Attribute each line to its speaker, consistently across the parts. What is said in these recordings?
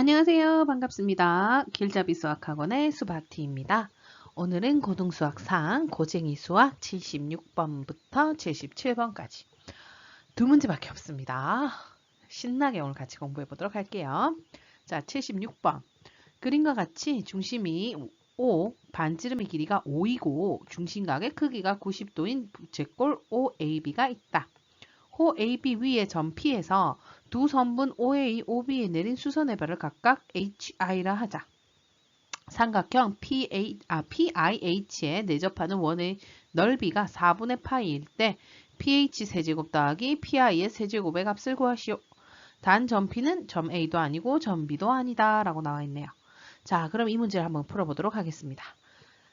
Speaker 1: 안녕하세요. 반갑습니다. 길잡이 수학학원의 수박티입니다. 오늘은 고등수학 상 고쟁이 수학 76번부터 77번까지 두 문제밖에 없습니다. 신나게 오늘 같이 공부해 보도록 할게요. 자, 76번. 그림과 같이 중심이 5, 반지름의 길이가 5이고 중심각의 크기가 90도인 부채꼴 OAB가 있다. 호 AB 위의 점 P에서 두 선분 OA, OB에 내린 수선의 발을 각각 HI라 하자. 삼각형 PA, 아, PIH에 내접하는 원의 넓이가 4분의 파이일 때 PH 세제곱 더하기 PI의 세제곱의 값을 구하시오. 단 점 P는 점 A도 아니고 점 B도 아니다 라고 나와 있네요. 자 그럼 이 문제를 한번 풀어보도록 하겠습니다.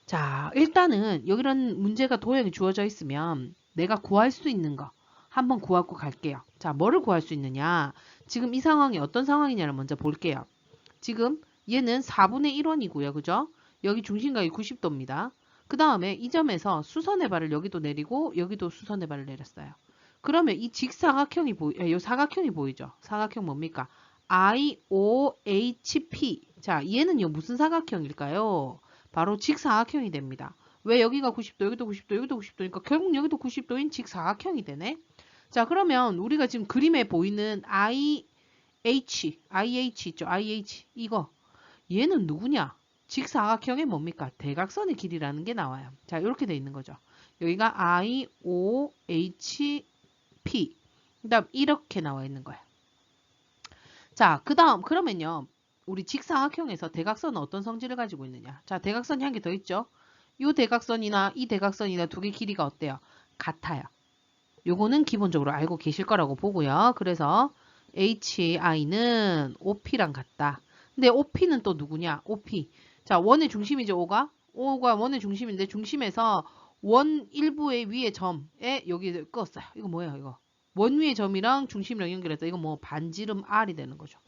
Speaker 1: 자 일단은 여기 이런 문제가 도형이 주어져 있으면 내가 구할 수 있는 거 한번 구하고 갈게요. 자, 뭐를 구할 수 있느냐? 지금 이 상황이 어떤 상황이냐를 먼저 볼게요. 지금 얘는 4분의 1원이고요. 그죠? 여기 중심각이 90도입니다. 그 다음에 이 점에서 수선의 발을 여기도 내리고 여기도 수선의 발을 내렸어요. 그러면 이 직사각형이 보이, 이 예, 사각형이 보이죠? 사각형 뭡니까? IOHP. 자, 얘는 요, 무슨 사각형일까요? 바로 직사각형이 됩니다. 왜 여기가 90도, 여기도 90도, 여기도 90도니까 결국 여기도 90도인 직사각형이 되네? 자, 그러면 우리가 지금 그림에 보이는 IH, IH 있죠? IH. 이거. 얘는 누구냐? 직사각형의 뭡니까? 대각선의 길이라는 게 나와요. 자, 이렇게 돼 있는 거죠. 여기가 IOHP. 그 다음 이렇게 나와 있는 거예요. 자, 그 다음 그러면요. 우리 직사각형에서 대각선은 어떤 성질을 가지고 있느냐? 자, 대각선이 한 개 더 있죠? 이 대각선이나 이 대각선이나 두 개 길이가 어때요? 같아요. 요거는 기본적으로 알고 계실 거라고 보고요. 그래서 HI는 OP랑 같다. 근데 OP는 또 누구냐? OP. 자, 원의 중심이죠, O가. O가 원의 중심인데 중심에서 원 일부의 위의 점에 여기 껐어요. 이거 뭐예요, 이거? 원 위의 점이랑 중심이랑 연결해서 이거 뭐 반지름 R이 되는 거죠.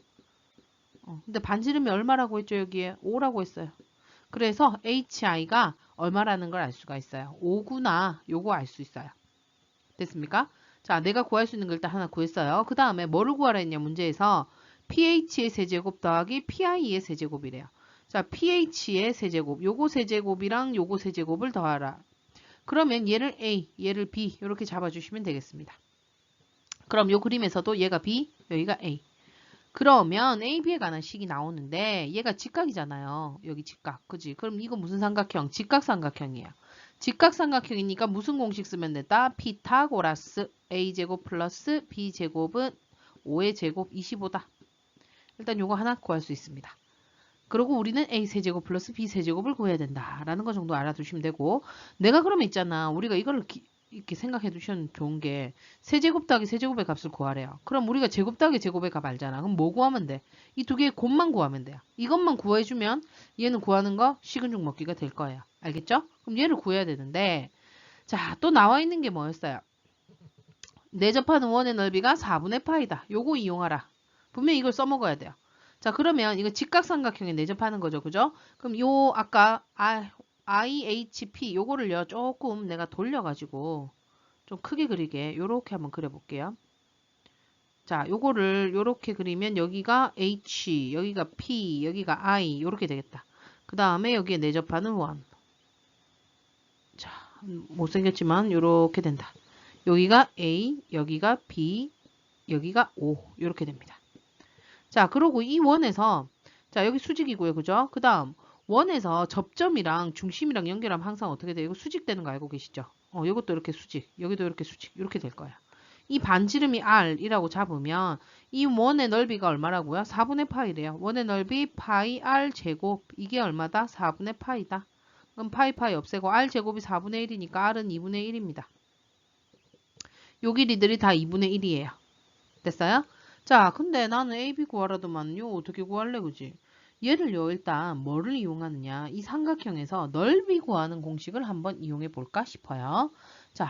Speaker 1: 어, 근데 반지름이 얼마라고 했죠, 여기에? 5라고 했어요. 그래서 HI가 얼마라는 걸 알 수가 있어요. 5구나 요거 알 수 있어요. 됐습니까? 자, 내가 구할 수 있는 걸 일단 하나 구했어요. 그 다음에 뭐를 구하라 했냐 문제에서 pH의 세제곱 더하기 PI의 세제곱이래요. 자, pH의 세제곱, 요거 세제곱이랑 요거 세제곱을 더하라. 그러면 얘를 A, 얘를 B 이렇게 잡아주시면 되겠습니다. 그럼 요 그림에서도 얘가 B, 여기가 A. 그러면 AB에 관한 식이 나오는데 얘가 직각이잖아요. 여기 직각. 그지? 그럼 이거 무슨 삼각형? 직각삼각형이에요. 직각삼각형이니까 무슨 공식 쓰면 된다? 피타고라스 a제곱 플러스 b제곱은 5의 제곱 25다. 일단 요거 하나 구할 수 있습니다. 그리고 우리는 a 세제곱 플러스 b 세제곱을 구해야 된다라는 거 정도 알아두시면 되고 내가 그러면 있잖아. 우리가 이거를 기, 이렇게 생각해 두시면 좋은 게 세제곱 더하기 세제곱의 값을 구하래요. 그럼 우리가 제곱 더하기 제곱의 값 알잖아. 그럼 뭐 구하면 돼? 이 두 개의 곱만 구하면 돼요. 이것만 구해주면 얘는 구하는 거 식은 죽 먹기가 될 거예요. 알겠죠? 그럼 얘를 구해야 되는데 자, 또 나와 있는 게 뭐였어요? 내접하는 원의 넓이가 4분의 파이다. 요거 이용하라. 분명히 이걸 써먹어야 돼요. 자, 그러면 이거 직각삼각형에 내접하는 거죠. 그죠? 그럼 요 아까 아, IHP 요거를요. 조금 내가 돌려가지고 좀 크게 그리게 요렇게 한번 그려볼게요. 자, 요거를 요렇게 그리면 여기가 H, 여기가 P, 여기가 I 요렇게 되겠다. 그 다음에 여기에 내접하는 원. 자, 못생겼지만 이렇게 된다. 여기가 A, 여기가 B, 여기가 O 이렇게 됩니다. 자, 그리고 이 원에서 자 여기 수직이고요, 그죠? 그 다음 원에서 접점이랑 중심이랑 연결하면 항상 어떻게 돼요? 이거 수직되는 거 알고 계시죠? 어, 이것도 이렇게 수직, 여기도 이렇게 수직, 이렇게 될 거예요. 이 반지름이 R이라고 잡으면 이 원의 넓이가 얼마라고요? 4분의 파이래요. 원의 넓이 파이 R 제곱 이게 얼마다? 4분의 파이다. 그럼 파이 파이 없애고 r 제곱이 4분의 1이니까 r은 2분의 1입니다. 요 길이들이 다 2분의 1이에요. 됐어요? 자, 근데 나는 AB 구하라더만요. 어떻게 구할래, 그지? 얘를요, 일단 뭐를 이용하느냐. 이 삼각형에서 넓이 구하는 공식을 한번 이용해 볼까 싶어요. 자,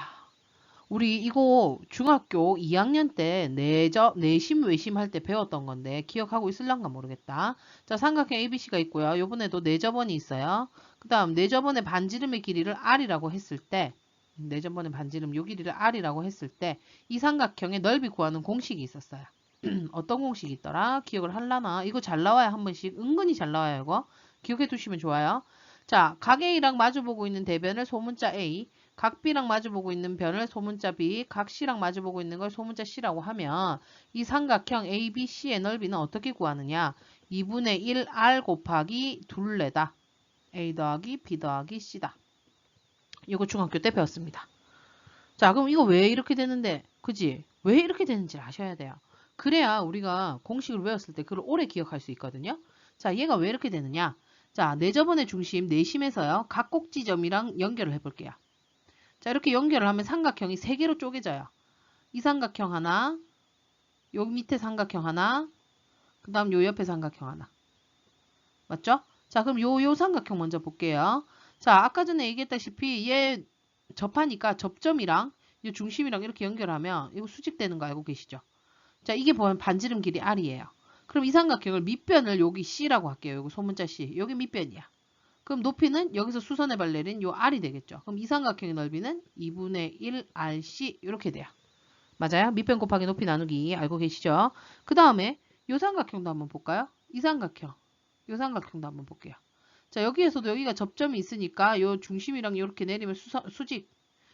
Speaker 1: 우리 이거 중학교 2학년 때 내저, 내심 외심 할 때 배웠던 건데 기억하고 있을란가 모르겠다. 자 삼각형 ABC가 있고요. 요번에도 내저번이 있어요. 그 다음 내저번의 반지름의 길이를 R이라고 했을 때 내저번의 반지름 요 길이를 R이라고 했을 때 이 삼각형의 넓이 구하는 공식이 있었어요. 어떤 공식이 있더라? 기억을 할라나? 이거 잘 나와요, 한 번씩. 은근히 잘 나와요, 이거. 기억해 두시면 좋아요. 자, 각 A랑 마주보고 있는 대변을 소문자 A, 각 B랑 마주보고 있는 변을 소문자 B, 각 C랑 마주보고 있는 걸 소문자 C라고 하면 이 삼각형 ABC의 넓이는 어떻게 구하느냐? 2분의 1R 곱하기 둘레다. A 더하기 B 더하기 C다. 이거 중학교 때 배웠습니다. 자, 그럼 이거 왜 이렇게 되는데, 그지? 왜 이렇게 되는지 아셔야 돼요. 그래야 우리가 공식을 외웠을 때 그걸 오래 기억할 수 있거든요. 자, 얘가 왜 이렇게 되느냐? 자, 내저번의 중심, 내심에서요. 각 꼭지점이랑 연결을 해볼게요. 자, 이렇게 연결을 하면 삼각형이 세 개로 쪼개져요. 이 삼각형 하나, 요 밑에 삼각형 하나, 그 다음 요 옆에 삼각형 하나. 맞죠? 자, 그럼 요, 요 삼각형 먼저 볼게요. 자, 아까 전에 얘기했다시피 얘 접하니까 접점이랑 이 중심이랑 이렇게 연결하면 이거 수직되는 거 알고 계시죠? 자, 이게 보면 반지름 길이 R이에요. 그럼 이 삼각형을 밑변을 여기 C라고 할게요. 여기 소문자 C. 여기 밑변이야. 그럼 높이는 여기서 수선의 발레린 요 R이 되겠죠. 그럼 이 삼각형의 넓이는 2분의 1RC 이렇게 돼요. 맞아요? 밑변 곱하기 높이 나누기 알고 계시죠? 그 다음에 요 삼각형도 한번 볼까요? 이 삼각형. 요 삼각형도 한번 볼게요. 자 여기에서도 여기가 접점이 있으니까 요 중심이랑 이렇게 내리면 수서, 수직.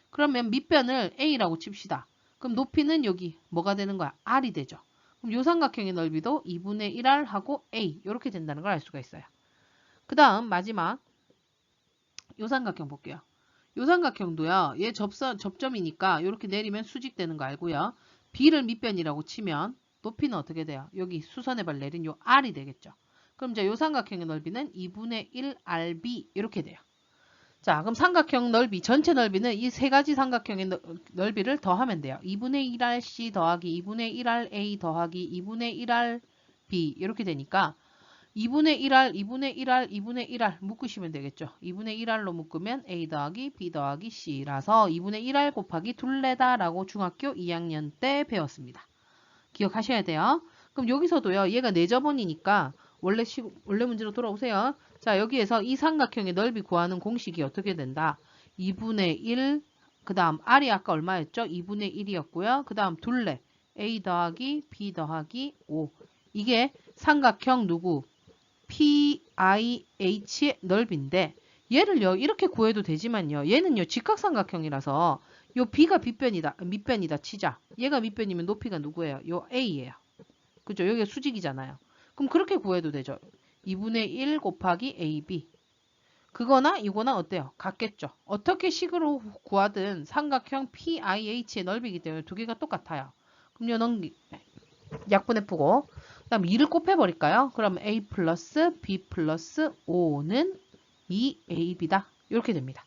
Speaker 1: 그러면 밑변을 A라고 칩시다. 그럼 높이는 여기 뭐가 되는 거야? R이 되죠. 그럼 요 삼각형의 넓이도 2분의 1R 하고 A 이렇게 된다는 걸 알 수가 있어요. 그 다음 마지막 요 삼각형 볼게요. 요 삼각형도요. 얘 접선, 접점이니까 이렇게 내리면 수직되는 거 알고요. B를 밑변이라고 치면 높이는 어떻게 돼요? 여기 수선의 발 내린 요 R이 되겠죠. 그럼 이제 요 삼각형의 넓이는 2분의 1RB 이렇게 돼요. 자, 그럼 삼각형 넓이, 전체 넓이는 이 세 가지 삼각형의 넓이를 더하면 돼요. 2분의 1RC 더하기 2분의 1RA 더하기 2분의 1RB 이렇게 되니까 2분의 1R, 2분의 1R, 2분의 1R 묶으시면 되겠죠. 2분의 1R로 묶으면 A 더하기 B 더하기 C라서 2분의 1R 곱하기 둘레다라고 중학교 2학년 때 배웠습니다. 기억하셔야 돼요. 그럼 여기서도요. 얘가 내저번이니까 원래 시, 원래 문제로 돌아오세요. 자, 여기에서 이 삼각형의 넓이 구하는 공식이 어떻게 된다? 2분의 1, 그 다음 R이 아까 얼마였죠? 2분의 1이었고요. 그 다음 둘레, A 더하기 B 더하기 5. 이게 삼각형 누구? PIH의 넓이인데 얘를요 이렇게 구해도 되지만요 얘는요 직각삼각형이라서 요 B가 빗변이다 밑변이다 치자 얘가 밑변이면 높이가 누구예요 요 A예요 그죠 여기가 수직이잖아요 그럼 그렇게 구해도 되죠 2분의 1 곱하기 AB 그거나 이거나 어때요 같겠죠 어떻게 식으로 구하든 삼각형 PIH의 넓이기 때문에 두 개가 똑같아요 그럼 요 넘기 약분해 푸고 그 다음 2를 곱해버릴까요? 그럼 A 플러스 B 플러스 5는 2AB다. 이렇게 됩니다.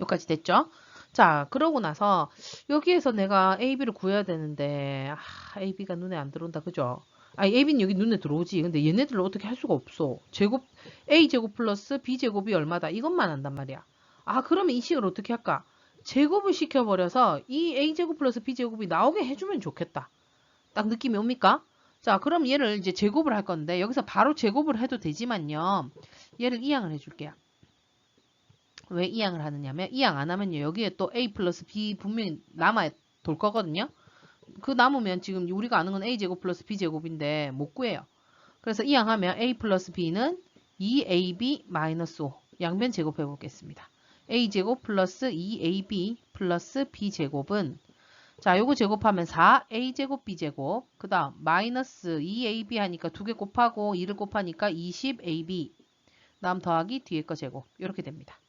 Speaker 1: 여기까지 됐죠? 자, 그러고 나서 여기에서 내가 AB를 구해야 되는데 아, AB가 눈에 안 들어온다. 그죠? 아니, AB는 여기 눈에 들어오지. 근데 얘네들을 어떻게 할 수가 없어. 제곱, A제곱 플러스 B제곱이 얼마다. 이것만 안단 말이야. 아, 그러면 이 식을 어떻게 할까? 제곱을 시켜버려서 이 A제곱 플러스 B제곱이 나오게 해주면 좋겠다. 딱 느낌이 옵니까? 자, 그럼 얘를 이제 제곱을 할 건데 여기서 바로 제곱을 해도 되지만요. 얘를 이항을 해줄게요. 왜 이항을 하느냐면 이항 안 하면요. 여기에 또 a 플러스 b 분명히 남아 돌 거거든요. 그 남으면 지금 우리가 아는 건 a제곱 플러스 b제곱인데 못 구해요. 그래서 이항 하면 a 플러스 b는 2ab 마이너스 5 양변 제곱해 보겠습니다. a제곱 플러스 2ab 플러스 b제곱은 자, 요거 제곱하면 4a제곱 b제곱 그 다음 마이너스 2ab 하니까 두 개 곱하고 2를 곱하니까 20ab 다음 더하기 뒤에 거 제곱 이렇게 됩니다.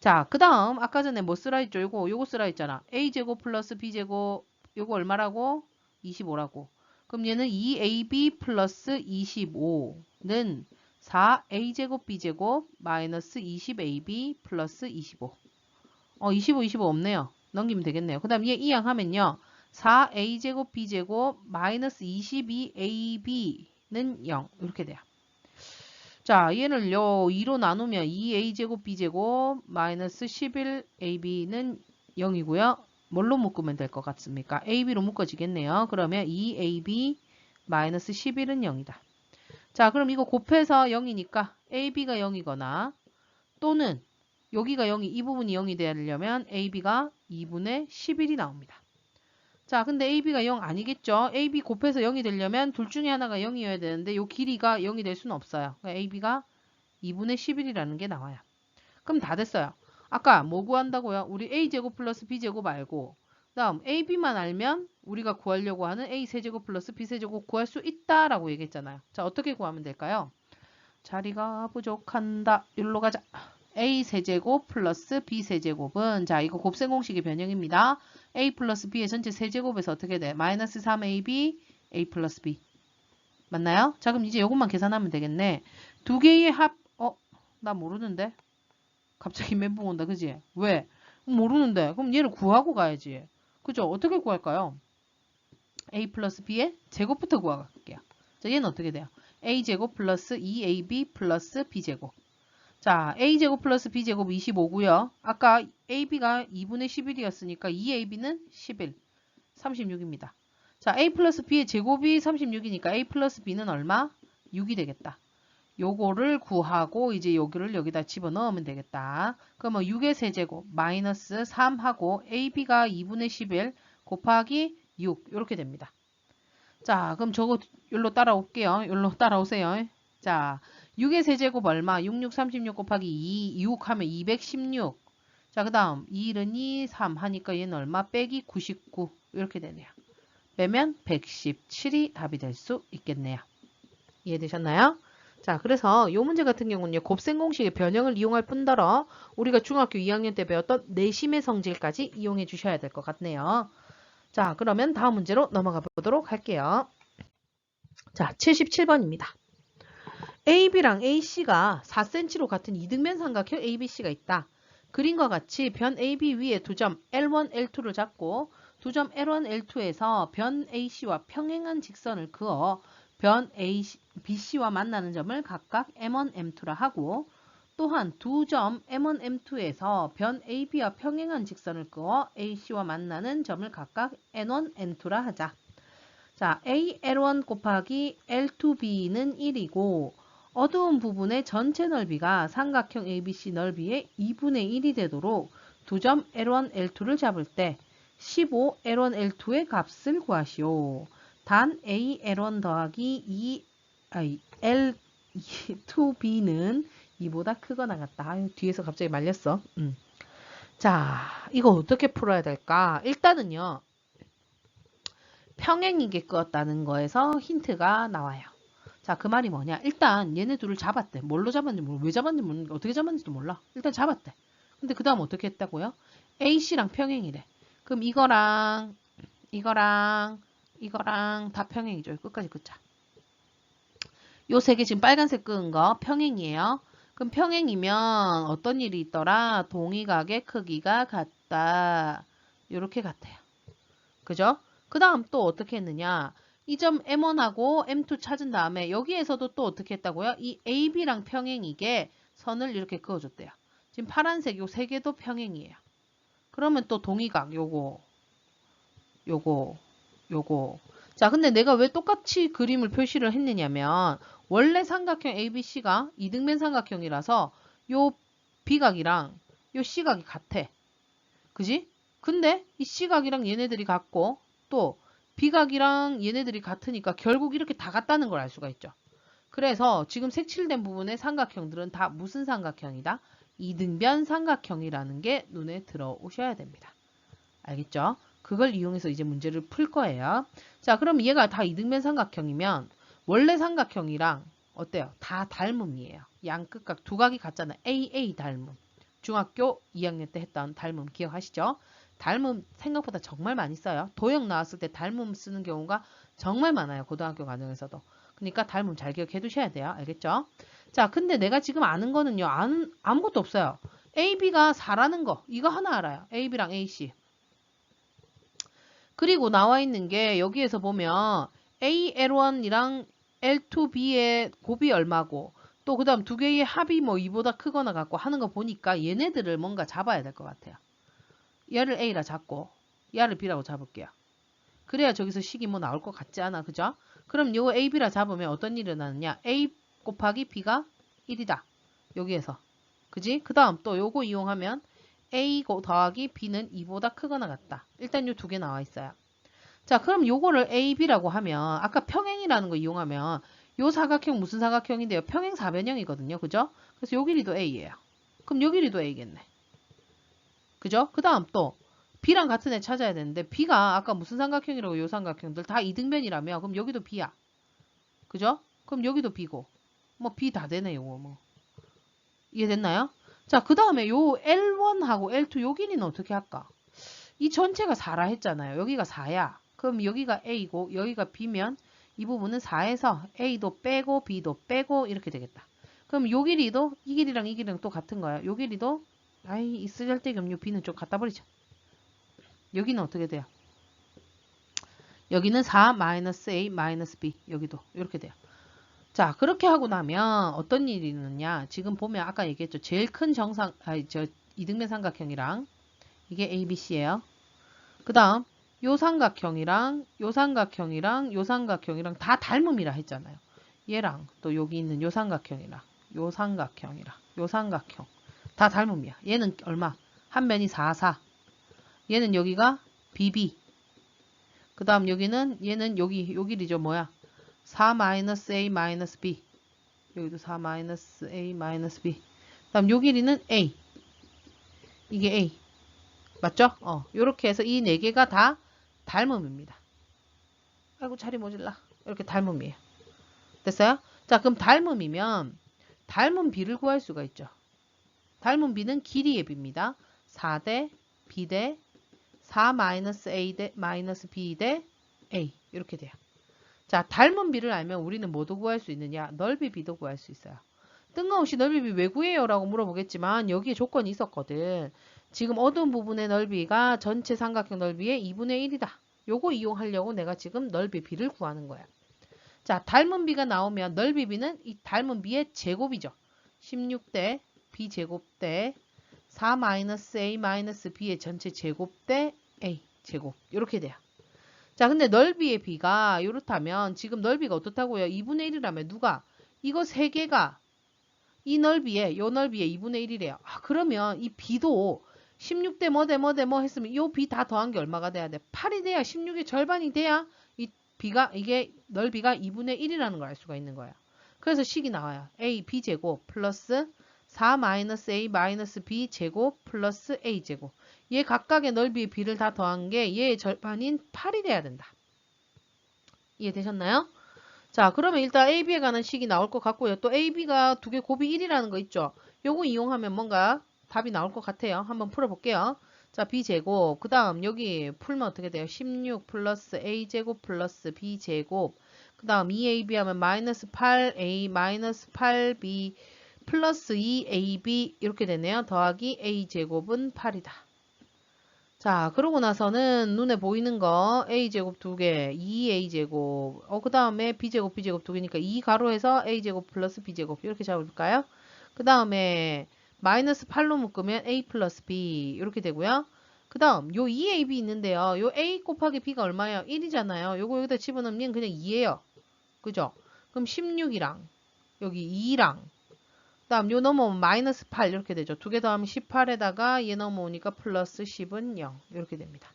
Speaker 1: 자, 그 다음 아까 전에 뭐 쓰라 했죠? 요거 요거 쓰라 했잖아. a제곱 플러스 b제곱 요거 얼마라고? 25라고. 그럼 얘는 2ab 플러스 25는 4a제곱 b제곱 마이너스 20ab 플러스 25. 어, 25, 25 없네요. 넘기면 되겠네요. 그 다음 얘 이항 하면요. 4a제곱 b제곱 마이너스 22ab는 0 이렇게 돼요. 자 얘를요 2로 나누면 2a제곱 b제곱 마이너스 11ab는 0이고요. 뭘로 묶으면 될 것 같습니까? ab로 묶어지겠네요. 그러면 2ab 마이너스 11은 0이다. 자 그럼 이거 곱해서 0이니까 ab가 0이거나 또는 여기가 0이 이 부분이 0이 되려면 AB가 2분의 11이 나옵니다. 자, 근데 AB가 0 아니겠죠? AB 곱해서 0이 되려면 둘 중에 하나가 0이어야 되는데 요 길이가 0이 될 수는 없어요. 그러니까 AB가 2분의 11이라는 게 나와요. 그럼 다 됐어요. 아까 뭐 구한다고요? 우리 A제곱 플러스 B제곱 알고 다음 AB만 알면 우리가 구하려고 하는 A 세제곱 플러스 B 세제곱 구할 수 있다라고 얘기했잖아요. 자, 어떻게 구하면 될까요? 자리가 부족한다. 일로 가자. A 세제곱 플러스 B 세제곱은 자 이거 곱셈 공식의 변형입니다. A 플러스 B의 전체 세제곱에서 어떻게 돼? 마이너스 3AB A 플러스 B 맞나요? 자 그럼 이제 이것만 계산하면 되겠네. 두 개의 합 어? 나 모르는데? 갑자기 멘붕 온다 그지? 왜? 모르는데 그럼 얘를 구하고 가야지. 그죠? 어떻게 구할까요? A 플러스 B의 제곱부터 구할게요. 자 얘는 어떻게 돼요? A제곱 플러스 2AB 플러스 B제곱 자, a제곱 플러스 b제곱 25고요. 아까 ab가 2분의 11이었으니까 2ab는 11, 36입니다. 자, a 플러스 b의 제곱이 36이니까 a 플러스 b는 얼마? 6이 되겠다. 요거를 구하고 이제 여기를 여기다 집어넣으면 되겠다. 그러면 6의 세제곱 마이너스 3하고 ab가 2분의 11 곱하기 6 이렇게 됩니다. 자, 그럼 저거 여기로 따라올게요. 여기로 따라오세요. 자, 6의 세제곱 얼마? 66, 36 곱하기 2, 6 하면 216. 자, 그 다음 2는 2, 3 하니까 얘는 얼마? 빼기 99 이렇게 되네요. 빼면 117이 답이 될 수 있겠네요. 이해되셨나요? 자, 그래서 이 문제 같은 경우는 곱셈 공식의 변형을 이용할 뿐더러 우리가 중학교 2학년 때 배웠던 내심의 성질까지 이용해 주셔야 될 것 같네요. 자, 그러면 다음 문제로 넘어가 보도록 할게요. 자, 77번입니다. AB랑 AC가 4cm로 같은 이등변 삼각형 ABC가 있다. 그림과 같이 변 AB 위에 두 점 L1, L2를 잡고 두 점 L1, L2에서 변 AC와 평행한 직선을 그어 변 AC, BC와 만나는 점을 각각 M1, M2라 하고 또한 두 점 M1, M2에서 변 AB와 평행한 직선을 그어 AC와 만나는 점을 각각 N1, N2라 하자. 자, A, L1 곱하기 L2B는 1이고 어두운 부분의 전체 넓이가 삼각형 ABC 넓이의 2분의 1이 되도록 두 점 L1, L2를 잡을 때 15 L1, L2의 값을 구하시오. 단 A, L1 더하기 2, 아니, L2B는 이보다 크거나 같다. 아유, 뒤에서 갑자기 말렸어. 음. 자, 이거 어떻게 풀어야 될까? 일단은요. 평행이게 끄었다는 거에서 힌트가 나와요. 자, 그 말이 뭐냐? 일단 얘네 둘을 잡았대. 뭘로 잡았는지 모르, 왜 잡았는지 모르, 어떻게 잡았는지도 몰라. 일단 잡았대. 근데 그 다음 어떻게 했다고요? A씨랑 평행이래. 그럼 이거랑 이거랑 이거랑 다 평행이죠. 끝까지 긋자. 요 세 개 지금 빨간색 끄은 거 평행이에요. 그럼 평행이면 어떤 일이 있더라? 동의각의 크기가 같다. 요렇게 같아요. 그죠? 그 다음 또 어떻게 했느냐? 이 점 M1하고 M2 찾은 다음에 여기에서도 또 어떻게 했다고요? 이 AB랑 평행이게 선을 이렇게 그어줬대요. 지금 파란색 요 세 개도 평행이에요. 그러면 또 동의각 요거 요거 요거 자 근데 내가 왜 똑같이 그림을 표시를 했느냐면 원래 삼각형 ABC가 이등변 삼각형이라서 요 B각이랑 요 C각이 같아. 그지? 근데 이 C각이랑 얘네들이 같고 또 B각이랑 얘네들이 같으니까 결국 이렇게 다 같다는 걸 알 수가 있죠. 그래서 지금 색칠된 부분의 삼각형들은 다 무슨 삼각형이다? 이등변 삼각형이라는 게 눈에 들어오셔야 됩니다. 알겠죠? 그걸 이용해서 이제 문제를 풀 거예요. 자, 그럼 얘가 다 이등변 삼각형이면 원래 삼각형이랑 어때요? 다 닮음이에요. 양끝각 두 각이 같잖아요. AA 닮음. 중학교 2학년 때 했던 닮음 기억하시죠? 닮음 생각보다 정말 많이 써요. 도형 나왔을 때 닮음 쓰는 경우가 정말 많아요. 고등학교 과정에서도. 그러니까 닮음 잘 기억해 두셔야 돼요. 알겠죠? 자, 근데 내가 지금 아는 거는요. 아는, 아무것도 없어요. AB가 4라는 거. 이거 하나 알아요. AB랑 AC. 그리고 나와 있는 게 여기에서 보면 AL1이랑 L2B의 곱이 얼마고 또 그 다음 두 개의 합이 뭐 이보다 크거나 같고 하는 거 보니까 얘네들을 뭔가 잡아야 될 것 같아요. 얘를 A라 잡고 얘를 B라고 잡을게요. 그래야 저기서 식이 뭐 나올 것 같지 않아 그죠? 그럼 요거 A, B라 잡으면 어떤 일이 일어나느냐 A 곱하기 B가 1이다. 여기에서 그지? 그 다음 또 요거 이용하면 A 더하기 B는 2보다 크거나 같다. 일단 요 두 개 나와 있어요. 자, 그럼 요거를 AB라고 하면 아까 평행이라는 거 이용하면 요 사각형 무슨 사각형인데요? 평행 사변형이거든요. 그죠? 그래서 요 길이도 A예요. 그럼 요 길이도 A겠네. 그죠? 그 다음 또 B랑 같은 애 찾아야 되는데 B가 아까 무슨 삼각형이라고 요 삼각형들 다 이등변이라며 그럼 여기도 B야. 그죠? 그럼 여기도 B고 뭐 B 다 되네 요거 뭐 이해됐나요? 자 그 다음에 요 L1하고 L2 요 길이는 어떻게 할까? 이 전체가 4라 했잖아요. 여기가 4야. 그럼 여기가 A고 여기가 B면 이 부분은 4에서 A도 빼고 B도 빼고 이렇게 되겠다. 그럼 요 길이도 이 길이랑 이 길이랑 또 같은 거야. 요 길이도 아이 이 쓰잘데기 요 B는 좀 갖다 버리자. 여기는 어떻게 돼요? 여기는 4 마이너스 A 마이너스 B 여기도 이렇게 돼요. 자 그렇게 하고 나면 어떤 일이 있느냐 지금 보면 아까 얘기했죠 제일 큰 정상 아니 저 이등변 삼각형이랑 이게 ABC예요. 그 다음 요 삼각형이랑 요 삼각형이랑 요 삼각형이랑 다 닮음이라 했잖아요. 얘랑 또 여기 있는 요 삼각형이랑 요 삼각형이랑 요 삼각형 다 닮음이야. 얘는 얼마? 한 면이 4, 4. 얘는 여기가 BB. 그 다음 여기는 얘는 여기 요 길이죠. 뭐야? 4 마이너스 A 마이너스 B. 여기도 4 마이너스 A 마이너스 B. 그 다음 요 길이는 A. 이게 A. 맞죠? 어, 요렇게 해서 이 네 개가 다 닮음입니다. 아이고 자리 모질라. 이렇게 닮음이에요. 됐어요? 자 그럼 닮음이면 닮은 비를 구할 수가 있죠. 닮은 비는 길이의 비입니다. 4대 B대 4 마이너스 A 대 마이너스 B 대 A 이렇게 돼요. 자 닮은 비를 알면 우리는 뭐도 구할 수 있느냐 넓이 비도 구할 수 있어요. 뜬금없이 넓이 비 왜 구해요? 라고 물어보겠지만 여기에 조건이 있었거든. 지금 어두운 부분의 넓이가 전체 삼각형 넓이의 2분의 1이다. 요거 이용하려고 내가 지금 넓이 비를 구하는 거야. 자, 닮은 비가 나오면 넓이 비는 이 닮은 비의 제곱이죠. 16대 b 제곱 대4 마이너스 a 마이너스 b의 전체 제곱 대 a 제곱 이렇게 돼요. 자, 근데 넓이의 비가 이렇다면 지금 넓이가 어떻다고요? 2분의 1이라면 누가 이거 세 개가 이 넓이에 요 넓이에 2분의 1이래요. 아, 그러면 이 비도 16대 뭐 대 뭐 대 뭐 했으면 요 비 다 더한 게 얼마가 돼야 돼? 8이 돼야 16의 절반이 돼야 이 비가 이게 넓이가 2분의 1이라는 걸 알 수가 있는 거야. 그래서 식이 나와요. a b 제곱 플러스 4 마이너스 a 마이너스 b 제곱 플러스 a 제곱. 얘 각각의 넓이의 비를 다 더한 게 얘의 절반인 8이 돼야 된다. 이해되셨나요? 자 그러면 일단 AB에 관한 식이 나올 것 같고요. 또 AB가 두 개 곱이 1이라는 거 있죠. 요거 이용하면 뭔가 답이 나올 것 같아요. 한번 풀어볼게요. 자, b제곱. 그 다음 여기 풀면 어떻게 돼요? 16 플러스 a제곱 플러스 b제곱. 그 다음 2ab 하면 마이너스 8a 마이너스 8b 플러스 2ab 이렇게 되네요. 더하기 a제곱은 8이다. 자, 그러고 나서는 눈에 보이는 거 a제곱 2개, 2a제곱. 어, 그 다음에 b제곱, b제곱 2개니까 2 가로에서 a제곱 플러스 b제곱 이렇게 잡을까요? 그 다음에 마이너스 8로 묶으면 a 플러스 b 이렇게 되고요. 그 다음 요 2ab 있는데요. 요 a 곱하기 b가 얼마예요? 1이잖아요. 요거 여기다 집어넣으면 그냥 2예요. 그죠? 그럼 16이랑 여기 2랑 그 다음 요 넘어오면 마이너스 8 이렇게 되죠. 두 개 더하면 18에다가 얘 넘어오니까 플러스 10은 0 이렇게 됩니다.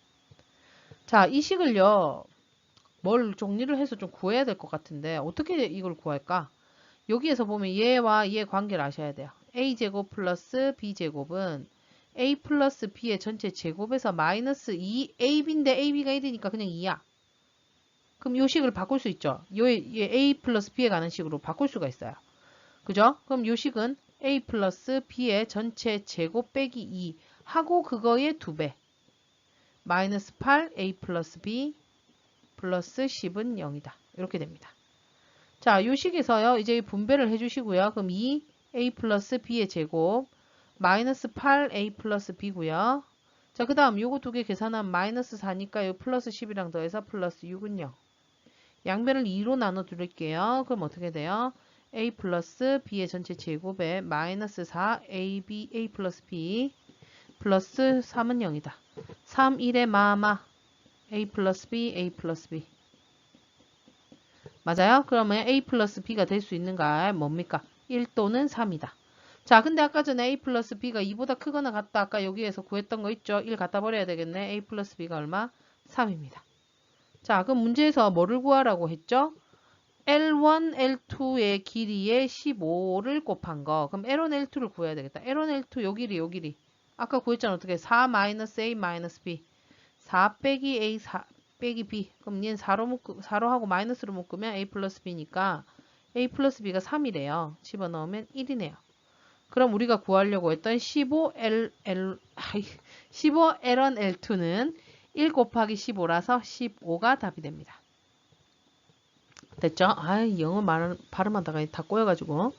Speaker 1: 자, 이 식을요. 뭘 정리를 해서 좀 구해야 될 것 같은데 어떻게 이걸 구할까? 여기에서 보면 얘와 얘 관계를 아셔야 돼요. a제곱 플러스 b제곱은 a 플러스 b의 전체 제곱에서 마이너스 2 ab인데 ab가 1이니까 그냥 2야. 그럼 요 식을 바꿀 수 있죠. 요, 요 a 플러스 b에 가는 식으로 바꿀 수가 있어요. 그죠? 그럼 요 식은 a 플러스 b의 전체 제곱 빼기 2 하고 그거의 2배. 마이너스 8 a 플러스 b 플러스 10은 0이다. 이렇게 됩니다. 자, 요 식에서요. 이제 분배를 해주시고요. 그럼 2 a 플러스 b의 제곱 마이너스 8a 플러스 b고요. 자, 그 다음 요거 두 개 계산하면 마이너스 4니까 요 플러스 10이랑 더해서 플러스 6은 0. 양변을 2로 나눠 드릴게요. 그럼 어떻게 돼요? A 플러스 b의 전체 제곱에 마이너스 4 ab a 플러스 b 플러스 3은 0이다. 3, 1의 마마 a 플러스 b a 플러스 b 맞아요? 그러면 a 플러스 b가 될 수 있는가? 뭡니까? 1 또는 3이다. 자, 근데 아까 전에 a 플러스 b가 2보다 크거나 같다. 아까 여기에서 구했던 거 있죠? 1 갖다 버려야 되겠네. a 플러스 b가 얼마? 3입니다. 자, 그럼 문제에서 뭐를 구하라고 했죠? L1, L2의 길이의 15를 곱한 거. 그럼 L1, L2를 구해야 되겠다. L1, L2 요 길이, 요 길이. 아까 구했잖아. 어떻게? 4 마이너스 A 마이너스 B. 4 빼기 A 4 빼기 B. 그럼 얘는 4로 묶 4로 하고 마이너스로 묶으면 A 플러스 B니까 A 플러스 B가 3이래요. 집어넣으면 1이네요. 그럼 우리가 구하려고 했던 15L, L, 15L1, L2는 1 곱하기 15라서 15가 답이 됩니다. 됐죠? 아, 영어 말, 발음하다가 다 꼬여가지고.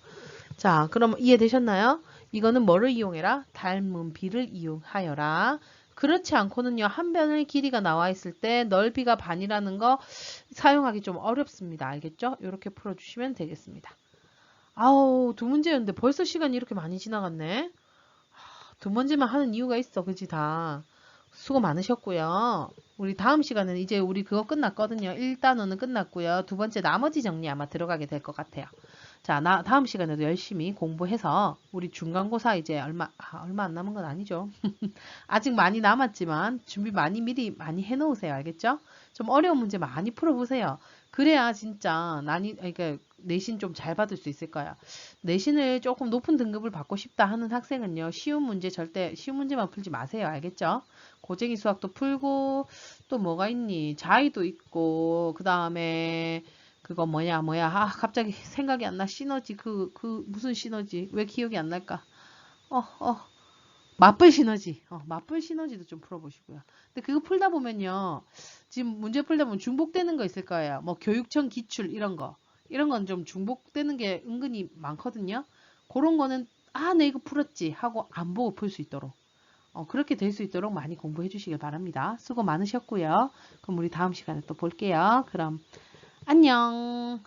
Speaker 1: 자, 그럼 이해되셨나요? 이거는 뭐를 이용해라? 닮은 비를 이용하여라. 그렇지 않고는요, 한 변의 길이가 나와 있을 때 넓이가 반이라는 거 사용하기 좀 어렵습니다. 알겠죠? 이렇게 풀어주시면 되겠습니다. 아우, 두 문제였는데 벌써 시간이 이렇게 많이 지나갔네. 아, 두 문제만 하는 이유가 있어, 그지 다. 수고 많으셨고요. 우리 다음 시간은 이제 우리 그거 끝났거든요. 1단원은 끝났고요. 두 번째 나머지 정리 아마 들어가게 될 것 같아요. 자, 나 다음 시간에도 열심히 공부해서 우리 중간고사 이제 얼마 아, 얼마 안 남은 건 아니죠. 아직 많이 남았지만 준비 많이 미리 많이 해 놓으세요. 알겠죠? 좀 어려운 문제 많이 풀어 보세요. 그래야 진짜 난이 그러니까 내신 좀 잘 받을 수 있을 거야. 내신을 조금 높은 등급을 받고 싶다 하는 학생은요. 쉬운 문제 절대 쉬운 문제만 풀지 마세요. 알겠죠? 고쟁이 수학도 풀고 또 뭐가 있니? 자의도 있고 그 다음에 그거 뭐냐 뭐야? 아 갑자기 생각이 안 나. 시너지. 그그 무슨 시너지? 왜 기억이 안 날까? 어어. 맞불 시너지. 어 맞불 시너지도 좀 풀어보시고요. 근데 그거 풀다 보면요. 지금 문제 풀다 보면 중복되는 거 있을 거예요. 뭐 교육청 기출 이런 거. 이런 건 좀 중복되는 게 은근히 많거든요. 그런 거는 아 내 이거 풀었지 하고 안 보고 풀 수 있도록 어, 그렇게 될 수 있도록 많이 공부해 주시길 바랍니다. 수고 많으셨고요. 그럼 우리 다음 시간에 또 볼게요. 그럼 안녕